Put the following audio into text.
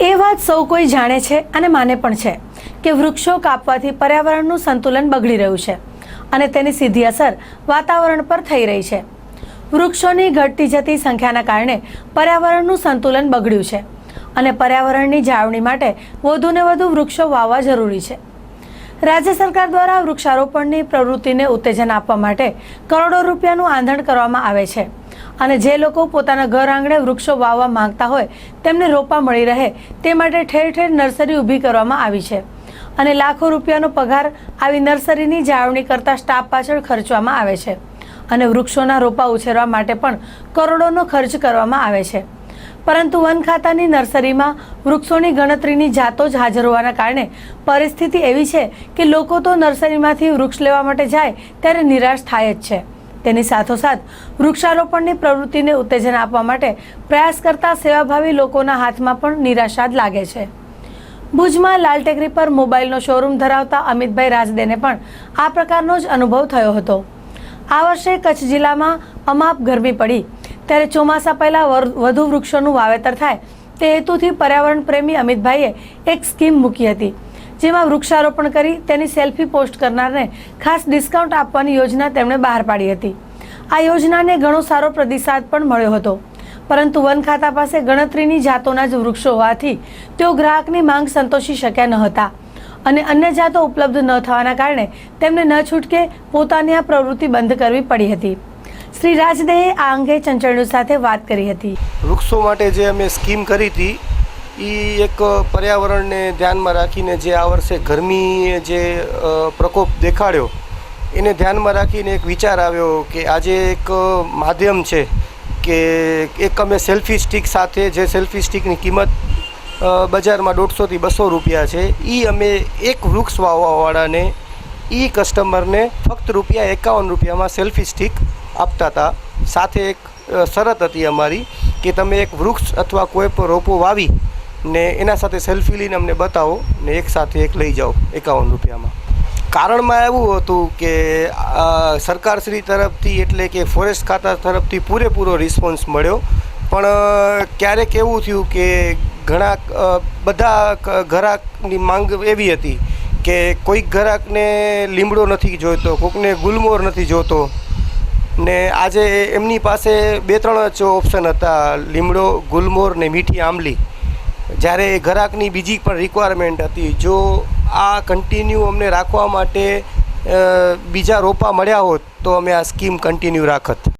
એ વાત સૌ કોઈ જાણે છે અને માને પણ છે કે વૃક્ષો કાપવાથી પર્યાવરણનું સંતુલન બગડી રહ્યું છે અને તેની સીધી અસર વાતાવરણ પર થઈ રહી છે. વૃક્ષોની ઘટતી જતી સંખ્યાના કારણે પર્યાવરણનું સંતુલન બગડ્યું છે અને પર્યાવરણની જાળવણી માટે વધુને વધુ વૃક્ષો વાવવા જરૂરી છે. રાજ્ય સરકાર દ્વારા વૃક્ષારોપણની પ્રવૃત્તિને ઉત્તેજન આપવા માટે કરોડો રૂપિયાનું આંધણ કરવામાં આવે છે. અને જે લોકો પોતાના ઘર આંગણે વૃક્ષો વાવવા માંગતા હોય, તેમને રોપા મળી રહે, તે માટે ઠેર ઠેર નર્સરી ઊભી કરવામાં આવી છે. અને લાખો રૂપિયાનો પગાર આવી નર્સરીની જાળવણી કરતા સ્ટાફ પાછળ ખર્ચવામાં આવે છે. અને વૃક્ષોના રોપા ઉછેરવા માટે પણ કરોડોનો ખર્ચ કરવામાં આવે છે. પરંતુ વન ખાતાની નર્સરીમાં વૃક્ષોની ગણતરીની જાતો જ હાજર હોવાના કારણે પરિસ્થિતિ એવી છે કે લોકો તો નર્સરીમાંથી વૃક્ષ લેવા માટે જાય ત્યારે નિરાશ થાય જ છે. તેની સાથોસાથ વૃક્ષારોપણની પ્રવૃત્તિને ઉત્તેજન આપવા માટે પ્રયાસ કરતા સેવાભાવી લોકોના હાથમાં પણ નિરાશા જ લાગે છે. ભુજમાં લાલ ટેકરી પર મોબાઈલનો શોરૂમ ધરાવતા અમિતભાઈ રાજદેને પણ આ પ્રકારનો જ અનુભવ થયો હતો. આ વર્ષે કચ્છ જિલ્લામાં અમાપ ગરમી પડી. ત્યારે ચોમાસા પહેલા વધુ વૃક્ષોનું વાવેતર થાય. તે હેતુથી પર્યાવરણ પ્રેમી અમિતભાઈએ એક સ્કીમ મૂકી હતી, જેમાં વૃક્ષારોપણ કરી તેની સેલ્ફી પોસ્ટ કરનારને ખાસ ડિસ્કાઉન્ટ આપવાની યોજના તેમણે બહાર પાડી હતી. આ યોજનાને ઘણો સારો પ્રતિસાદ પણ મળ્યો હતો. પરંતુ વન ખાતા પાસે ગણતરીની જાતોના જ વૃક્ષો હોવાથી તેઓ ગ્રાહકની માંગ સંતોષી શક્યા ન હતા અને અન્ય જાતો ઉપલબ્ધ ન થવાના કારણે તેમને ન છૂટકે પોતાની આ પ્રવૃત્તિ બંધ કરવી પડી હતી. શ્રી રાજદેએ આ અંગે ચંચળ સાથે વાત કરી હતી. વૃક્ષો માટે જે અમે સ્કીમ કરી હતી એ એક પર્યાવરણને ધ્યાનમાં રાખીને જે આ વર્ષે ગરમીએ જે પ્રકોપ દેખાડ્યો, એને ધ્યાનમાં રાખીને એક વિચાર આવ્યો કે આજે એક માધ્યમ છે કે એક અમે સેલ્ફી સ્ટિક સાથે, જે સેલ્ફી સ્ટિકની કિંમત બજારમાં દોઢસોથી બસો રૂપિયા છે એ અમે એક વૃક્ષ વાવવાવાળાને એ કસ્ટમરને ફક્ત રૂપિયા એકાવન રૂપિયામાં સેલ્ફી સ્ટિક આપતા હતા. સાથે એક શરત હતી અમારી કે તમે એક વૃક્ષ અથવા કોઈ પણ રોપો વાવી ને એના સાથે સેલ્ફી લઈને અમને બતાવો ને એક સાથે એક લઈ જાઓ એકાવન રૂપિયામાં. કારણમાં એવું હતું કે સરકારશ્રી તરફથી એટલે કે ફોરેસ્ટ ખાતા તરફથી પૂરેપૂરો રિસ્પોન્સ મળ્યો. પણ ક્યારેક એવું થયું કે ઘણા બધા ઘરાકની માંગ એવી હતી કે કોઈક ઘરાકને લીમડો નથી જોઈતો કોઈકને ગુલમોર નથી જોતો. ને આજે એમની પાસે બે ત્રણ જ ઓપ્શન હતા, લીમડો, ગુલમોર ને મીઠી આંબલી. જ્યારે ઘરાકની બીજી પણ રિક્વાયરમેન્ટ હતી. જો આ કન્ટિન્યુ અમને રાખવા માટે બીજા રોપા મળ્યા હોત, તો અમે આ સ્કીમ કન્ટિન્યુ રાખત.